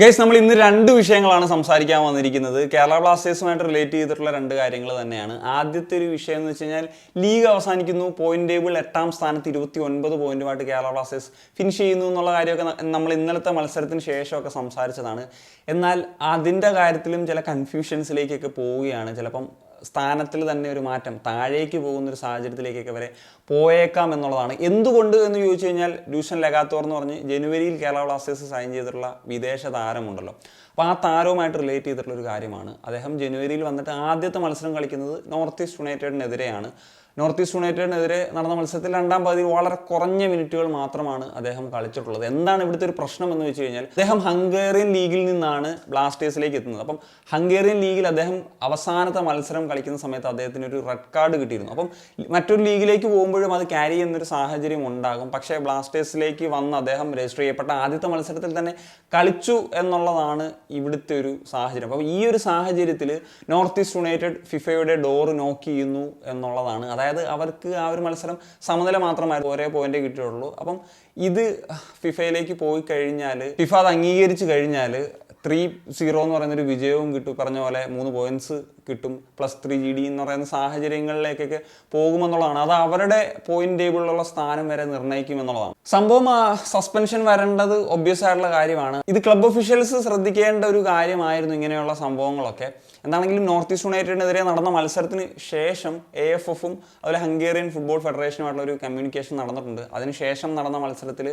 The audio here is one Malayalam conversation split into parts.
ഗൈസ് നമ്മൾ ഇന്ന് രണ്ട് വിഷയങ്ങളാണ് സംസാരിക്കാൻ വന്നിരിക്കുന്നത്. കേരള ബ്ലാസ്റ്റേഴ്സുമായിട്ട് റിലേറ്റ് ചെയ്തിട്ടുള്ള രണ്ട് കാര്യങ്ങൾ തന്നെയാണ്. ആദ്യത്തെ ഒരു വിഷയം എന്ന് വെച്ച് കഴിഞ്ഞാൽ ലീഗ് അവസാനിക്കുന്നു പോയിന്റ് ടേബിൾ എട്ടാം സ്ഥാനത്ത് ഇരുപത്തി ഒൻപത് പോയിന്റുമായിട്ട് കേരള ബ്ലാസ്റ്റേഴ്സ് ഫിനിഷ് ചെയ്യുന്നു എന്നുള്ള കാര്യമൊക്കെ നമ്മൾ ഇന്നലത്തെ മത്സരത്തിന് ശേഷമൊക്കെ സംസാരിച്ചതാണ്. എന്നാൽ അതിന്റെ കാര്യത്തിലും ചില കൺഫ്യൂഷൻസിലേക്കൊക്കെ പോവുകയാണ്. ചിലപ്പം സ്ഥാനത്തിൽ തന്നെ ഒരു മാറ്റം താഴേക്ക് പോകുന്ന ഒരു സാഹചര്യത്തിലേക്കൊക്കെ വരെ പോയേക്കാം എന്നുള്ളതാണ്. എന്തുകൊണ്ട് എന്ന് ചോദിച്ചു കഴിഞ്ഞാൽ ഡ്യൂഷൻ ലഗാത്തോർ എന്ന് പറഞ്ഞ് ജനുവരിയിൽ കേരള ബ്ലാസ്റ്റേഴ്സ് സൈൻ ചെയ്തിട്ടുള്ള വിദേശ താരമുണ്ടല്ലോ. അപ്പോൾ ആ താരവുമായിട്ട് റിലേറ്റ് ചെയ്തിട്ടുള്ള ഒരു കാര്യമാണ്. അദ്ദേഹം ജനുവരിയിൽ വന്നിട്ട് ആദ്യത്തെ മത്സരം കളിക്കുന്നത് നോർത്ത് ഈസ്റ്റ് യുണൈറ്റഡിനെതിരെയാണ് നോർത്ത് ഈസ്റ്റ് യുണൈറ്റഡിനെതിരെ നടന്ന മത്സരത്തിൽ രണ്ടാം പകുതി വളരെ കുറഞ്ഞ മിനിറ്റുകൾ മാത്രമാണ് അദ്ദേഹം കളിച്ചിട്ടുള്ളത്. എന്താണ് ഇവിടുത്തെ ഒരു പ്രശ്നം എന്ന് വെച്ച് കഴിഞ്ഞാൽ അദ്ദേഹം ഹംഗേറിയൻ ലീഗിൽ നിന്നാണ് ബ്ലാസ്റ്റേഴ്സിലേക്ക് എത്തുന്നത്. അപ്പം ഹംഗേറിയൻ ലീഗിൽ അദ്ദേഹം അവസാനത്തെ മത്സരം കളിക്കുന്ന സമയത്ത് അദ്ദേഹത്തിന് ഒരു റെഡ് കാർഡ് കിട്ടിയിരുന്നു. അപ്പം മറ്റൊരു ലീഗിലേക്ക് പോകുമ്പോഴും അത് ക്യാരി ചെയ്യുന്നൊരു സാഹചര്യം ഉണ്ടാകും. പക്ഷേ ബ്ലാസ്റ്റേഴ്സിലേക്ക് വന്ന് അദ്ദേഹം രജിസ്റ്റർ ചെയ്യപ്പെട്ട ആദ്യത്തെ മത്സരത്തിൽ തന്നെ കളിച്ചു എന്നുള്ളതാണ് ഇവിടുത്തെ ഒരു സാഹചര്യം. അപ്പം ഈ ഒരു സാഹചര്യത്തിൽ നോർത്ത് ഈസ്റ്റ് യുണൈറ്റഡ് ഫിഫയുടെ ഡോറ് നോക്ക് ചെയ്യുന്നു എന്നുള്ളതാണ്. അതായത് അവർക്ക് ആ ഒരു മത്സരം സമനില മാത്രമായിരുന്നു ഒരേ പോയിന്റ് കിട്ടിയുള്ളൂ അപ്പം ഇത് ഫിഫയിലേക്ക് പോയി കഴിഞ്ഞാൽ ഫിഫ അത് അംഗീകരിച്ചു കഴിഞ്ഞാൽ ത്രീ സീറോ എന്ന് പറയുന്ന ഒരു വിജയവും കിട്ടും. പറഞ്ഞ പോലെ മൂന്ന് പോയിന്റ്സ് കിട്ടും. പ്ലസ് ത്രീ ജി ഡി എന്ന് പറയുന്ന സാഹചര്യങ്ങളിലേക്കൊക്കെ പോകുമെന്നുള്ളതാണ്. അത് അവരുടെ പോയിന്റ് ടേബിളിലുള്ള സ്ഥാനം വരെ നിർണയിക്കും എന്നുള്ളതാണ് സംഭവം സസ്പെൻഷൻ വരേണ്ടത് ഒബ്വിയസ് ആയിട്ടുള്ള കാര്യമാണ്. ഇത് ക്ലബ് ഒഫീഷ്യൽസ് ശ്രദ്ധിക്കേണ്ട ഒരു കാര്യമായിരുന്നു ഇങ്ങനെയുള്ള സംഭവങ്ങളൊക്കെ. എന്താണെങ്കിലും നോർത്ത് ഈസ്റ്റ് യുണൈറ്റഡിനെതിരെ നടന്ന മത്സരത്തിന് ശേഷം എ എഫ് എഫും അതുപോലെ ഹംഗേറിയൻ ഫുട്ബോൾ ഫെഡറേഷനുമായിട്ടുള്ള ഒരു കമ്മ്യൂണിക്കേഷൻ നടന്നിട്ടുണ്ട്. അതിനുശേഷം നടന്ന മത്സരത്തിൽ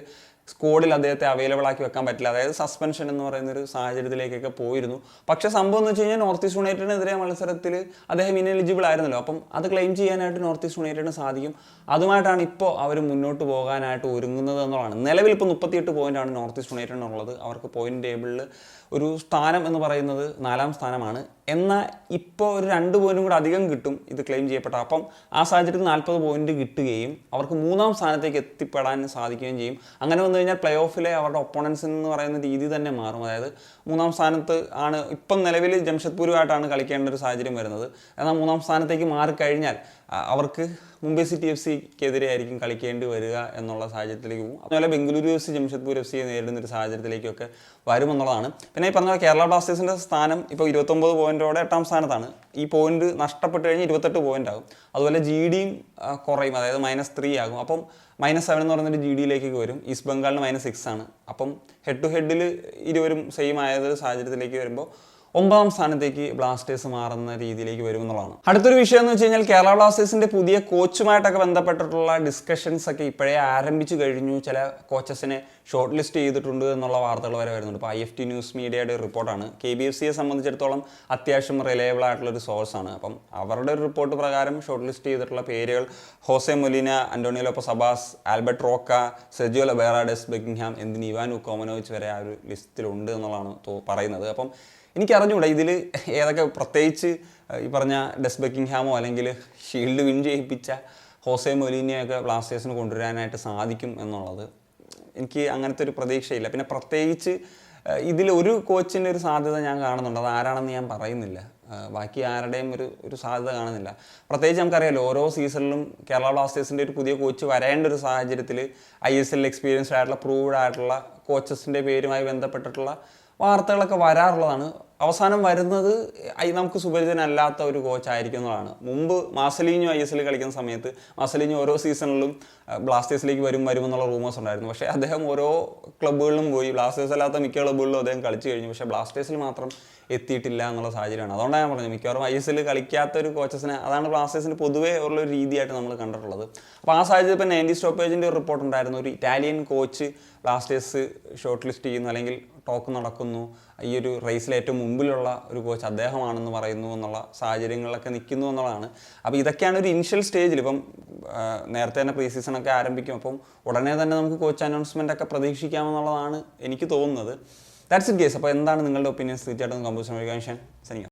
സ്കോഡിൽ അദ്ദേഹത്തെ അവൈലബിൾ ആക്കി വെക്കാൻ പറ്റില്ല. അതായത് സസ്പെൻഷൻ എന്ന് പറയുന്ന ഒരു സാഹചര്യത്തിലേക്കൊക്കെ പോയിരുന്നു. പക്ഷേ സംഭവം എന്ന് വെച്ച് കഴിഞ്ഞാൽ നോർത്ത് ഈസ്റ്റ് യുണൈറ്റഡിനെതിരെ മത്സരത്തിൽ അദ്ദേഹം ഇനെലിജിബിൾ ആയിരുന്നല്ലോ. അപ്പം അത് ക്ലെയിം ചെയ്യാനായിട്ട് നോർത്ത് ഈസ്റ്റ് യുണൈറ്റഡിന് സാധിക്കും. അതുമായിട്ടാണ് ഇപ്പോൾ അവർ മുന്നോട്ട് പോകാനായിട്ട് ഒരുങ്ങുന്നത് എന്നുള്ളതാണ്. നിലവിൽ ഇപ്പോൾ മുപ്പത്തിയെട്ട് പോയിന്റാണ് നോർത്ത് ഈസ്റ്റ് യുണൈറ്റഡിനുള്ളത് അവർക്ക് പോയിന്റ് ടേബിളിൽ ഒരു സ്ഥാനം എന്ന് പറയുന്നത് നാലാം സ്ഥാനമാണ്. എന്നാൽ ഇപ്പോൾ ഒരു രണ്ട് പോയിന്റും കൂടെ അധികം കിട്ടും ഇത് ക്ലെയിം ചെയ്യപ്പെട്ട. അപ്പം ആ സാഹചര്യത്തിൽ നാൽപ്പത് പോയിന്റ് കിട്ടുകയും അവർക്ക് മൂന്നാം സ്ഥാനത്തേക്ക് എത്തിപ്പെടാൻ സാധിക്കുകയും ചെയ്യും. അങ്ങനെ വന്നു കഴിഞ്ഞാൽ പ്ലേ ഓഫിലെ അവരുടെ ഒപ്പോണൻസ് എന്ന് പറയുന്ന രീതി തന്നെ മാറും. അതായത് മൂന്നാം സ്ഥാനത്ത് ആണ് ഇപ്പം നിലവിൽ ജംഷഡ്പൂരുമായിട്ടാണ് കളിക്കേണ്ട ഒരു സാഹചര്യം വരുന്നത്. എന്നാൽ മൂന്നാം സ്ഥാനത്തേക്ക് മാറിക്കഴിഞ്ഞാൽ അവർക്ക് മുംബൈ സിറ്റി എഫ് സിക്കെതിരെ ആയിരിക്കും കളിക്കേണ്ടി വരിക എന്നുള്ള സാഹചര്യത്തിലേക്ക് പോകും അതുപോലെ Bengaluru F C Jamshedpur F സിയെ നേരിടുന്ന ഒരു സാഹചര്യത്തിലേക്കൊക്കെ വരുമെന്നുള്ളതാണ്. പിന്നെ ഈ പറഞ്ഞ കേരള ബ്ലാസ്റ്റേഴ്സിന്റെ സ്ഥാനം ഇപ്പോൾ ഇരുപത്തൊമ്പത് പോയിന്റോടെ എട്ടാം സ്ഥാനത്താണ്. ഈ പോയിന്റ് നഷ്ടപ്പെട്ട് കഴിഞ്ഞാൽ ഇരുപത്തെട്ട് പോയിന്റ് ആകും അതുപോലെ ജി ഡിയും കുറയും. അതായത് മൈനസ് ത്രീ ആകും. അപ്പം മൈനസ് സെവൻ എന്ന് പറയുന്നൊരു ജി ഡിയിലേക്ക് വരും. ഈസ്റ്റ് ബംഗാളിന് മൈനസ് സിക്സ് ആണ്. അപ്പം ഹെഡ് ടു ഹെഡിൽ ഇരുവരും സെയിം ആയത് സാഹചര്യത്തിലേക്ക് വരുമ്പോൾ ഒമ്പതാം സ്ഥാനത്തേക്ക് ബ്ലാസ്റ്റേഴ്സ് മാറുന്ന രീതിയിലേക്ക് വരുമെന്നുള്ളതാണ് അടുത്തൊരു വിഷയം എന്ന് വെച്ച് കഴിഞ്ഞാൽ കേരള ബ്ലാസ്റ്റേഴ്സിന്റെ പുതിയ കോച്ചുമായിട്ടൊക്കെ ബന്ധപ്പെട്ടിട്ടുള്ള ഡിസ്കഷൻസ് ഒക്കെ ഇപ്പോഴേ ആരംഭിച്ചു കഴിഞ്ഞു. ചില കോച്ചസിനെ ഷോർട്ട് ലിസ്റ്റ് ചെയ്തിട്ടുണ്ട് എന്നുള്ള വാർത്തകൾ വരെ വരുന്നുണ്ട്. ഇപ്പോൾ ഐ എഫ് ടി ന്യൂസ് മീഡിയയുടെ റിപ്പോർട്ടാണ്. കെ ബി എഫ് സിയെ സംബന്ധിച്ചിടത്തോളം അത്യാവശ്യം റിലയബിൾ ആയിട്ടുള്ള ഒരു സോഴ്സ് ആണ്. അപ്പം അവരുടെ ഒരു റിപ്പോർട്ട് പ്രകാരം ഷോർട്ട് ലിസ്റ്റ് ചെയ്തിട്ടുള്ള പേരുകൾ Jose Molina Antonio Lopez Habas Albert Roca Sergio ലബേറാഡസ് Buckingham എന്തിന് ഇവാൻ ഉക്കോമനോവിച്ച് വരെ ആ ഒരു ലിസ്റ്റിലുണ്ട് എന്നുള്ളതാണ് പറയുന്നത്. അപ്പം എനിക്ക് അറിഞ്ഞൂടാ ഇതിൽ ഏതൊക്കെ പ്രത്യേകിച്ച് ഈ പറഞ്ഞ ഡെസ് ബെക്കിംഗ്ഹാമോ അല്ലെങ്കിൽ ഷീൽഡ് വിൻ ചെയ്യിപ്പിച്ച ഹോസെ മൊലീനിയൊക്കെ ബ്ലാസ്റ്റേഴ്സിന് കൊണ്ടുവരാനായിട്ട് സാധിക്കും എന്നുള്ളത് എനിക്ക് അങ്ങനത്തെ ഒരു പ്രതീക്ഷയില്ല. പിന്നെ പ്രത്യേകിച്ച് ഇതിൽ ഒരു കോച്ചിന്റെ ഒരു സാധ്യത ഞാൻ കാണുന്നുണ്ട്. അത് ആരാണെന്ന് ഞാൻ പറയുന്നില്ല. ബാക്കി ആരുടെയും ഒരു ഒരു സാധ്യത കാണുന്നില്ല. പ്രത്യേകിച്ച് നമുക്കറിയാലോ ഓരോ സീസണിലും കേരള ബ്ലാസ്റ്റേഴ്സിന്റെ ഒരു പുതിയ കോച്ച് വരേണ്ട ഒരു സാഹചര്യത്തിൽ ഐ എസ് എൽ എക്സ്പീരിയൻസ്ഡ് ആയിട്ടുള്ള പ്രൂവ്ഡ് ആയിട്ടുള്ള കോച്ചസിന്റെ പേരുമായി ബന്ധപ്പെട്ടിട്ടുള്ള വാർത്തകളൊക്കെ വരാറുള്ളതാണ്. അവസാനം വരുന്നത് നമുക്ക് സുപരിചിതനല്ലാത്ത ഒരു കോച്ച് ആയിരിക്കും എന്നുള്ളതാണ് മുമ്പ് മാസലീഞ്ഞു ഐ എസ് എൽ കളിക്കുന്ന സമയത്ത് മാസലീഞ്ഞു ഓരോ സീസണിലും ബ്ലാസ്റ്റേഴ്സിലേക്ക് വരും വരും എന്നുള്ള റൂമേഴ്സ് ഉണ്ടായിരുന്നു. പക്ഷേ അദ്ദേഹം ഓരോ ക്ലബ്ബുകളിലും പോയി ബ്ലാസ്റ്റേഴ്സ് അല്ലാത്ത മിക്ക ക്ലബ്ബുകളിലും അദ്ദേഹം കളിച്ചു കഴിഞ്ഞു. പക്ഷേ ബ്ലാസ്റ്റേഴ്സിൽ മാത്രം എത്തിയിട്ടില്ല എന്നുള്ള സാഹചര്യമാണ്. അതുകൊണ്ടാണ് ഞാൻ പറഞ്ഞത് മിക്കവാറും ഐ എസ് എൽ കളിക്കാത്ത ഒരു കോച്ചസിനെ അതാണ് ബ്ലാസ്റ്റേഴ്സിന് പൊതുവേ ഉള്ള ഒരു രീതിയായിട്ട് നമ്മൾ കണ്ടിട്ടുള്ളത്. അപ്പോൾ ആ സാഹചര്യത്തിൽ ഇപ്പോൾ നയന്റി സ്റ്റോപ്പേജിന്റെ ഒരു റിപ്പോർട്ട് ഉണ്ടായിരുന്നു. ഒരു Italian coach Blasters short list ചെയ്യുന്നു അല്ലെങ്കിൽ ടോക്ക് നടക്കുന്നു. ഈ ഒരു റേസിൽ ഏറ്റവും മുമ്പിലുള്ള ഒരു കോച്ച് അദ്ദേഹമാണെന്ന് പറയുന്നു എന്നുള്ള സാഹചര്യങ്ങളിലൊക്കെ നിൽക്കുന്നു എന്നുള്ളതാണ്. അപ്പോൾ ഇതൊക്കെയാണ് ഒരു ഇനിഷ്യൽ സ്റ്റേജിൽ ഇപ്പം നേരത്തെ തന്നെ പ്രീ സീസണൊക്കെ ആരംഭിക്കും. അപ്പം ഉടനെ തന്നെ നമുക്ക് കോച്ച് അനൗൺസ്മെന്റ് ഒക്കെ പ്രതീക്ഷിക്കാമെന്നുള്ളതാണ് എനിക്ക് തോന്നുന്നത്. ദാറ്റ്സ് ഇറ്റ് കേസ് അപ്പോൾ എന്താണ് നിങ്ങളുടെ ഒപ്പീനിയൻസ് തീർച്ചയായിട്ടും കമ്പോസ് സനിക.